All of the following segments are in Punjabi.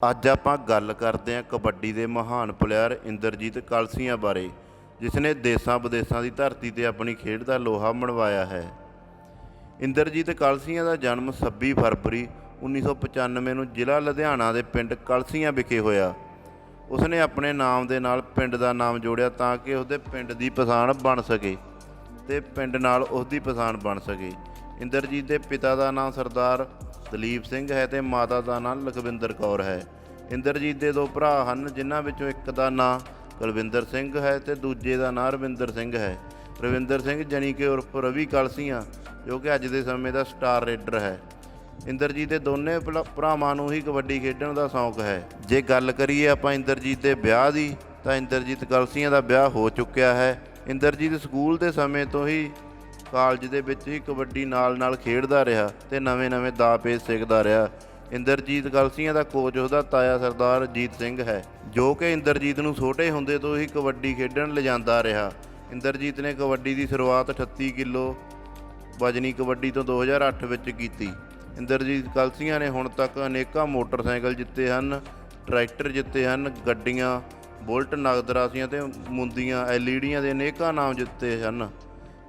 ਅੱਜ ਆਪਾਂ ਗੱਲ ਕਰਦੇ ਹਾਂ ਕਬੱਡੀ ਦੇ ਮਹਾਨ ਪਲੇਅਰ ਇੰਦਰਜੀਤ ਕਲਸੀਆਂ ਬਾਰੇ ਜਿਸ ਨੇ ਦੇਸਾਂ ਵਿਦੇਸਾਂ ਦੀ ਧਰਤੀ ਤੇ ਆਪਣੀ ਖੇਡ ਦਾ ਲੋਹਾ ਮਣਵਾਇਆ ਹੈ। ਇੰਦਰਜੀਤ ਕਲਸੀਆਂ ਦਾ ਜਨਮ 26 ਫਰਵਰੀ 1995 ਨੂੰ ਜ਼ਿਲ੍ਹਾ ਲੁਧਿਆਣਾ ਦੇ ਪਿੰਡ ਕਲਸੀਆਂ ਵਿਖੇ ਹੋਇਆ। ਉਸਨੇ ਆਪਣੇ ਨਾਮ ਦੇ ਨਾਲ ਪਿੰਡ ਦਾ ਨਾਮ ਜੋੜਿਆ ਤਾਂ ਕਿ ਉਸਦੇ ਪਿੰਡ ਦੀ ਪਛਾਣ ਬਣ ਸਕੇ ਤੇ ਪਿੰਡ ਨਾਲ ਉਸ ਦੀ ਪਛਾਣ ਬਣ ਸਕੇ। ਇੰਦਰਜੀਤ ਦੇ ਪਿਤਾ ਦਾ ਨਾਮ ਸਰਦਾਰ ਦਲੀਪ ਸਿੰਘ ਹੈ ਤੇ ਮਾਤਾ ਦਾ ਨਾਂ ਲਖਵਿੰਦਰ ਕੌਰ ਹੈ। ਇੰਦਰਜੀਤ ਦੇ ਦੋ ਭਰਾ ਹਨ, ਜਿਨ੍ਹਾਂ ਵਿੱਚੋਂ ਇੱਕ ਦਾ ਨਾਂ ਕੁਲਵਿੰਦਰ ਸਿੰਘ ਹੈ ਤੇ ਦੂਜੇ ਦਾ ਨਾਂ ਰਵਿੰਦਰ ਸਿੰਘ ਹੈ। ਰਵਿੰਦਰ ਸਿੰਘ ਜਣੀ ਕਿ ਉਰਫ ਰਵੀ ਕਲਸੀਆਂ, ਜੋ ਕਿ ਅੱਜ ਦੇ ਸਮੇਂ ਦਾ ਸਟਾਰ ਰੇਡਰ ਹੈ। ਇੰਦਰਜੀਤ ਦੇ ਦੋਨੇ ਭਲਾ- ਭਰਾਵਾਂ ਨੂੰ ਹੀ ਕਬੱਡੀ ਖੇਡਣ ਦਾ ਸ਼ੌਂਕ ਹੈ। ਜੇ ਗੱਲ ਕਰੀਏ ਆਪਾਂ ਇੰਦਰਜੀਤ ਦੇ ਵਿਆਹ ਦੀ, ਤਾਂ ਇੰਦਰਜੀਤ ਕਲਸੀਆਂ ਦਾ ਵਿਆਹ ਹੋ ਚੁੱਕਿਆ ਹੈ। ਇੰਦਰਜੀਤ ਸਕੂਲ ਦੇ ਸਮੇਂ ਤੋਂ ਹੀ ਕਾਲਜ ਦੇ ਵਿੱਚ ਹੀ ਕਬੱਡੀ ਨਾਲ-ਨਾਲ ਖੇਡਦਾ ਰਿਹਾ ਤੇ ਨਵੇਂ-ਨਵੇਂ ਦਾਅ ਪੇਚ ਸਿੱਖਦਾ ਰਿਹਾ। ਇੰਦਰਜੀਤ ਕਲਸੀਆਂ ਦਾ ਕੋਚ ਉਹਦਾ ਤਾਇਆ ਸਰਦਾਰ ਜੀਤ ਸਿੰਘ ਹੈ, ਜੋ ਕਿ ਇੰਦਰਜੀਤ ਨੂੰ ਛੋਟੇ ਹੁੰਦੇ ਤੋਂ ਹੀ ਕਬੱਡੀ ਖੇਡਣ ਲਿਜਾਂਦਾ ਰਿਹਾ। ਇੰਦਰਜੀਤ ਨੇ ਕਬੱਡੀ ਦੀ ਸ਼ੁਰੂਆਤ 38 ਕਿਲੋ ਵਜਨੀ ਕਬੱਡੀ ਤੋਂ 2008 ਵਿੱਚ ਕੀਤੀ। ਇੰਦਰਜੀਤ ਕਲਸੀਆਂ ਨੇ ਹੁਣ ਤੱਕ ਅਨੇਕਾਂ ਮੋਟਰਸਾਈਕਲ ਜਿੱਤੇ ਹਨ, ਟਰੈਕਟਰ ਜਿੱਤੇ ਹਨ, ਗੱਡੀਆਂ, ਬੁਲਟ, ਨਗਦ ਰਾਸ਼ੀਆਂ ਤੇ ਮੁੰਦੀਆਂ, ਐਲਈਡੀਆਂ ਦੇ ਅਨੇਕਾਂ ਨਾਮ ਜਿੱਤੇ ਹਨ।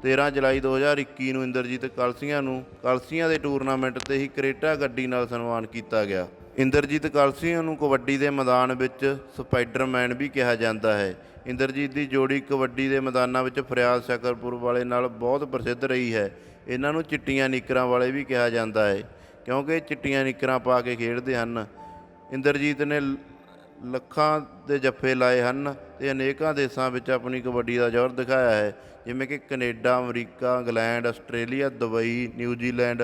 13 ਜੁਲਾਈ 2021 ਨੂੰ ਇੰਦਰਜੀਤ ਕਲਸੀਆਂ ਨੂੰ ਕਲਸੀਆਂ ਦੇ ਟੂਰਨਾਮੈਂਟ ਤੇ ਹੀ ਕਰੇਟਾ ਗੱਡੀ ਨਾਲ ਸਨਮਾਨ ਕੀਤਾ ਗਿਆ। ਇੰਦਰਜੀਤ ਕਲਸੀਆਂ ਨੂੰ ਕਬੱਡੀ ਦੇ ਮੈਦਾਨ ਵਿੱਚ ਸਪਾਈਡਰਮੈਨ ਵੀ ਕਿਹਾ ਜਾਂਦਾ ਹੈ। ਇੰਦਰਜੀਤ ਦੀ ਜੋੜੀ ਕਬੱਡੀ ਦੇ ਮੈਦਾਨਾਂ ਵਿੱਚ ਫਰਿਆਦ ਸ਼ਕਰਪੁਰ ਵਾਲੇ ਨਾਲ ਬਹੁਤ ਪ੍ਰਸਿੱਧ ਰਹੀ ਹੈ। ਇਹਨਾਂ ਨੂੰ ਚਿੱਟੀਆਂ ਨਿੱਕਰਾਂ ਵਾਲੇ ਵੀ ਕਿਹਾ ਜਾਂਦਾ ਹੈ। ਕਿਉਂਕਿ ਚਿੱਟੀਆਂ ਨਿੱਕਰਾਂ ਪਾ ਕੇ ਖੇਡਦੇ ਹਨ। ਇੰਦਰਜੀਤ ਨੇ ਲ- ਲੱਖਾਂ ਦੇ ਜੱਫੇ ਲਾਏ ਹਨ ਤੇ ਅਨੇਕਾਂ ਦੇਸ਼ਾਂ ਵਿੱਚ ਆਪਣੀ ਕਬੱਡੀ ਦਾ ਜ਼ੋਰ ਦਿਖਾਇਆ ਹੈ। ਜਿਵੇਂ ਕਿ Canada, America, England, Australia, Dubai New Zealand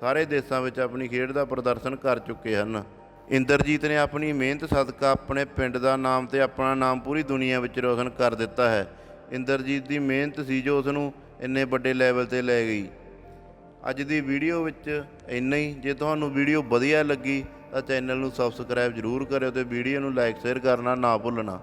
ਸਾਰੇ ਦੇਸ਼ਾਂ ਵਿੱਚ ਆਪਣੀ ਖੇਡ ਦਾ ਪ੍ਰਦਰਸ਼ਨ ਕਰ ਚੁੱਕੇ ਹਨ। ਇੰਦਰਜੀਤ ਨੇ ਆਪਣੀ ਮਿਹਨਤ ਸਦਕਾ ਆਪਣੇ ਪਿੰਡ ਦਾ ਨਾਮ ਤੇ ਆਪਣਾ ਨਾਮ ਪੂਰੀ ਦੁਨੀਆ ਵਿੱਚ ਰੋਸ਼ਨ ਕਰ ਦਿੱਤਾ ਹੈ। ਇੰਦਰਜੀਤ ਦੀ ਮਿਹਨਤ ਸੀ ਜੋ ਉਸ ਨੂੰ ਇੰਨੇ ਵੱਡੇ ਲੈਵਲ ਤੇ ਲੈ ਗਈ। ਅੱਜ ਦੀ ਵੀਡੀਓ ਵਿੱਚ ਇੰਨਾ ਹੀ। ਜੇ ਤੁਹਾਨੂੰ ਵੀਡੀਓ ਵਧੀਆ ਲੱਗੀ ਤਾਂ ਚੈਨਲ ਨੂੰ ਸਬਸਕ੍ਰਾਈਬ ਜ਼ਰੂਰ ਕਰਿਓ ਤੇ ਵੀਡੀਓ ਨੂੰ ਲਾਈਕ ਸ਼ੇਅਰ ਕਰਨਾ ਨਾ ਭੁੱਲਣਾ।